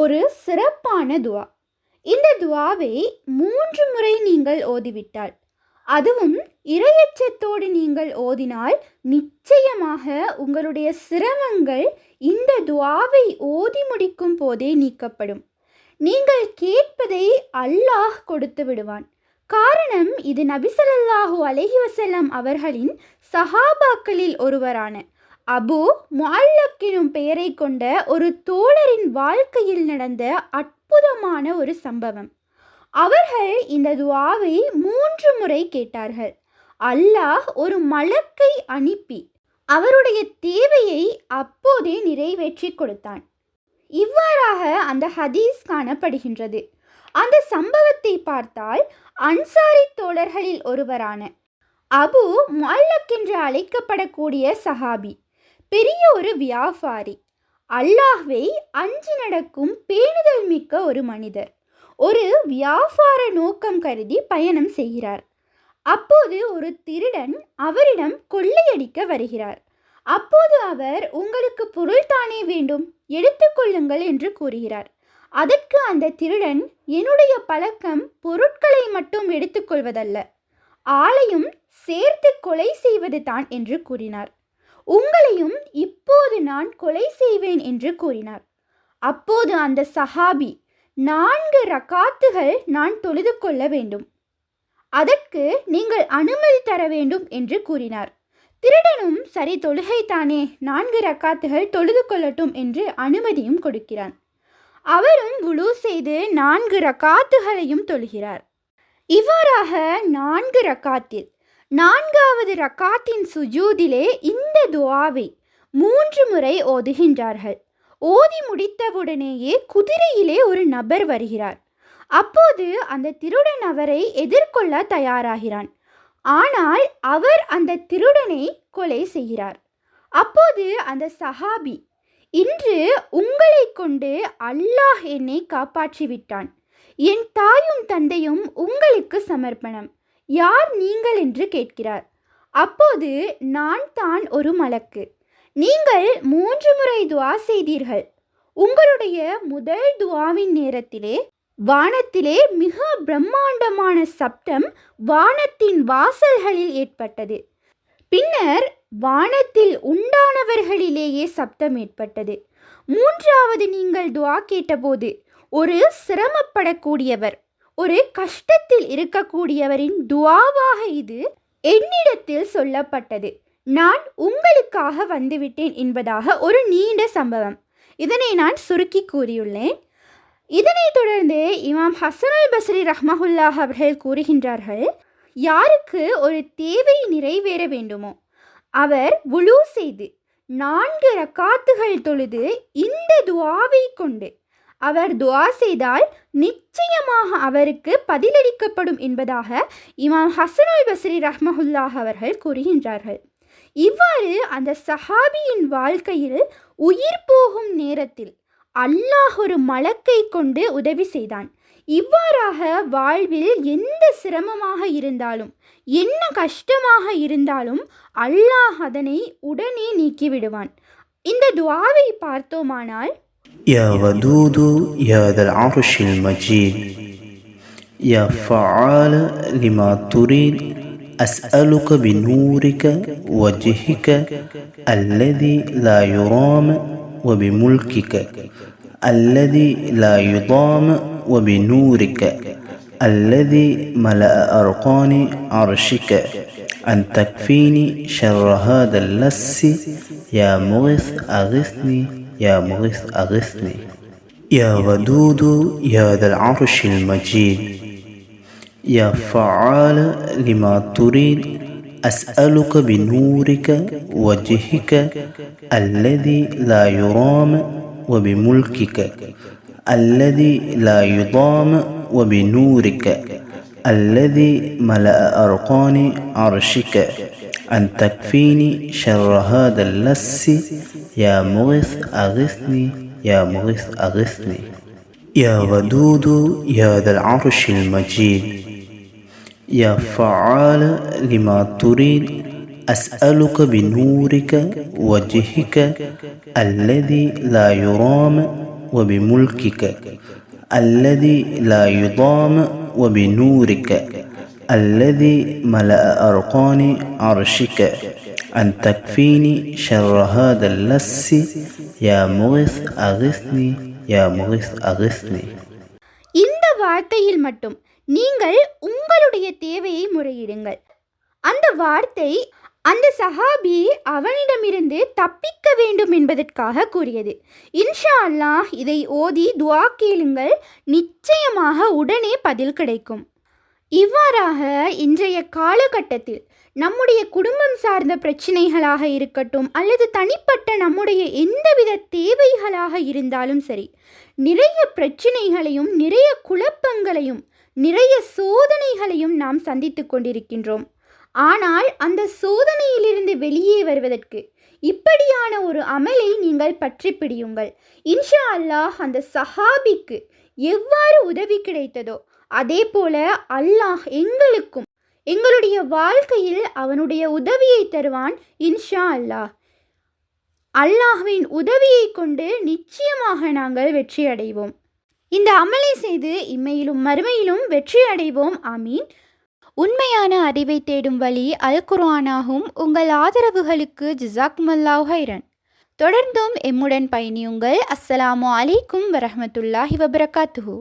ஒரு சிறப்பான துவா. இந்த துவாவை மூன்று முறை நீங்கள் ஓதிவிட்டால் அதுவும் இரையச்சத்தோடு நீங்கள் ஓதினால் நிச்சயமாக உங்களுடைய சிரமங்கள் இந்த துவாவை ஓதி முடிக்கும் போதே நீக்கப்படும். நீங்கள் கேட்பதை அல்லாஹ் கொடுத்து விடுவான். காரணம் இது நபிசல்லாஹூ அலஹி வசல்லாம் அவர்களின் சஹாபாக்களில் ஒருவரான அபு முஅல்லக் எனும் பெயரை கொண்ட ஒரு தோழரின் வாழ்க்கையில் நடந்த அற்புதமான ஒரு சம்பவம். அவர்கள் இந்த துவாவை மூன்று முறை கேட்டார்கள். அல்லாஹ் ஒரு மலக்கை அனுப்பி அவருடைய தேவையை அப்போதே நிறைவேற்றி கொடுத்தான். இவ்வாறாக அந்த ஹதீஸ் காணப்படுகின்றது. அந்த சம்பவத்தை பார்த்தால் அன்சாரி தோழர்களில் ஒருவரான அபு மல்லக் என்று அழைக்கப்படக்கூடிய சஹாபி பெரிய ஒரு வியாபாரி. அல்லாஹ்வை அஞ்சு நடக்கும் பேணுதல் மிக்க ஒரு மனிதர். ஒரு வியாபார நோக்கம் கருதி பயணம் செய்கிறார். அப்போது ஒரு திருடன் அவரிடம் கொள்ளையடிக்க வருகிறார். அப்போது அவர் உங்களுக்கு பொருள் தானே வேண்டும்? எடுத்துக்கொள்ளுங்கள் என்று கூறுகிறார். அதற்கு அந்த திருடன் என்னுடைய பழக்கம் பொருட்களை மட்டும் எடுத்துக்கொள்வதல்ல ஆளையும் சேர்த்து கொலை செய்வது தான் என்று கூறினார். உங்களையும் இப்போது நான் கொலை செய்வேன் என்று கூறினார். அப்போது அந்த சஹாபி நான்கு ரக்காத்துகள் நான் தொழுது கொள்ள வேண்டும். அதற்கு நீங்கள் அனுமதி தர வேண்டும் என்று கூறினார். திருடனும் சரி தொழுகை தானே நான்கு ரக்காத்துகள் தொழுது கொள்ளட்டும் என்று அனுமதியும் கொடுக்கிறான். அவரும் உழு செய்து நான்கு ரக்காத்துகளையும் தொழுகிறார். இவ்வாறாக நான்கு ரக்காத்தில் நான்காவது ரக்காத்தின் சுஜூதிலே இந்த துவாவை மூன்று முறை ஓதுகின்றார்கள். ஓதி முடித்தவுடனேயே குதிரையிலே ஒரு நபர் வருகிறார். அப்போது அந்த திருடன் அவரை எதிர்கொள்ள தயாராகிறான். ஆனால் அவர் அந்த திருடனை கொலை செய்கிறார். அப்போது அந்த சஹாபி இன்று உங்களை கொண்டு அல்லாஹ் என்னை காப்பாற்றிவிட்டான். என் தாயும் தந்தையும் உங்களுக்கு சமர்ப்பணம். யார் நீங்கள் என்று கேட்கிறார். அப்போது நான் தான் ஒரு மலக்கு. நீங்கள் மூன்று முறை துவா செய்தீர்கள். உங்களுடைய முதல் துவாவின் நேரத்திலே வானத்திலே மிக பிரம்மாண்டமான சப்தம் வானத்தின் வாசல்களில் ஏற்பட்டது. பின்னர் வானத்தில் உண்டானவர்களிலேயே சப்தம் ஏற்பட்டது. மூன்றாவது நீங்கள் துவா கேட்டபோது ஒரு சிரமப்படக்கூடியவர் ஒரு கஷ்டத்தில் இருக்கக்கூடியவரின் துவாவாக இது என்னிடத்தில் சொல்லப்பட்டது. நான் உங்களுக்காக வந்துவிட்டேன் என்பதாக ஒரு நீண்ட சம்பவம். இதனை நான் சுருக்கி கூறியுள்ளேன். இதனைத் தொடர்ந்து இமாம் ஹசனுல் பஸ்ரி ரஹ்மஹுல்லாஹ் அவர்கள் கூறுகின்றார்கள் யாருக்கு ஒரு தேவை நிறைவேற வேண்டுமோ அவர் உழு செய்து நான்கு ரக்காத்துகள் தொழுது இந்த துவாவை கொண்டு அவர் துவா செய்தால் நிச்சயமாக அவருக்கு பதிலளிக்கப்படும் என்பதாக இமாம் ஹசனுல் பஸ்ரி ரஹ்மஹுல்லாஹ் அவர்கள் கூறுகின்றார்கள். இவ்வாறு அந்த சஹாபியின் வாழ்க்கையில் உயிர் போகும் நேரத்தில் அல்லாஹ் ஒரு மலக்கை கொண்டு உதவி செய்தான். இவ்வாறாக வாழ்வில் எந்த சிரமமாக இருந்தாலும் என்ன கஷ்டமாக இருந்தாலும் அல்லாஹ் அதனை உடனே நீக்கிவிடுவான். இந்த துவாவை பார்த்தோமானால் يا ودود يا ذا العرش المجيد يا فعال لما تريد أسألك بنورك وجهك الذي لا يرام وبملكك الذي لا يضام وبنورك الذي ملأ أرقان عرشك. أن تكفيني شر هذا اللص يا مغث أغثني يا مغث أغثني. يا ودود يا ذا العرش المجيد. يا فعال لما تريد أسألك بنورك وجهك الذي لا يرام وبملكك الذي لا يضام وبنورك الذي ملأ أرقان عرشك. أن تكفيني شر هذا اللص يا مغث أغثني يا مغث أغثني. يا ودود يا ذا العرش المجيد. يا فعال لما تريد أسألك بنورك وجهك الذي لا يرام وبملكك الذي لا يضام وبنورك. الذي ملأ أرقان عرشك أن تكفيني شر هذا اللص يا مغث أغثني يا مغث أغثني இந்த வார்த்தையில் மட்டும் நீங்கள் உங்களுடைய தேவையை முறையிடுங்கள் அந்த வார்த்தை அந்த சஹாபி அவனிடமிருந்து தப்பிக்க வேண்டும் என்பதற்காக கூறியது இன்ஷா அல்லாஹ் இதை ஓதி துஆ கேளுங்கள் நிச்சயமாக உடனே பதில் கிடைக்கும் இவ்வாறாக இன்றைய காலகட்டத்தில் நம்முடைய குடும்பம் சார்ந்த பிரச்சனைகளாக இருக்கட்டும் அல்லது தனிப்பட்ட நம்முடைய எந்தவித தேவைகளாக இருந்தாலும் சரி நிறைய பிரச்சனைகளையும் நிறைய குழப்பங்களையும் நிறைய சோதனைகளையும் நாம் சந்தித்து கொண்டிருக்கின்றோம். ஆனால் அந்த சோதனையிலிருந்து வெளியே வருவதற்கு இப்படியான ஒரு அமலை நீங்கள் பற்றி பிடியுங்கள். இன்ஷா அல்லாஹ் அந்த சஹாபிக்கு எவ்வாறு உதவி கிடைத்ததோ அதே போல அல்லாஹ் எங்களுக்கும் எங்களுடைய வாழ்க்கையில் அவனுடைய உதவியை தருவான் இன்ஷா அல்லாஹ். அல்லாஹ்வின் உதவியை கொண்டு நிச்சயமாக நாங்கள் வெற்றி அடைவோம் இந்த அமலை செய்து இம்மையிலும் மறுமையிலும் வெற்றி அடைவோம் ஆமீன். உண்மையான அறிவை தேடும் வழி அல் குர்ஆனாகும் உங்கள் ஆதரவுகளுக்கு ஜிசாக்மல்லாஹ் ஹைரன் தொடர்ந்தும் எம்முடன் பயணியுங்கள். அஸ்ஸலாமு அலைக்கும் வரஹ்மத்துல்லாஹி வபரகாத்துஹு.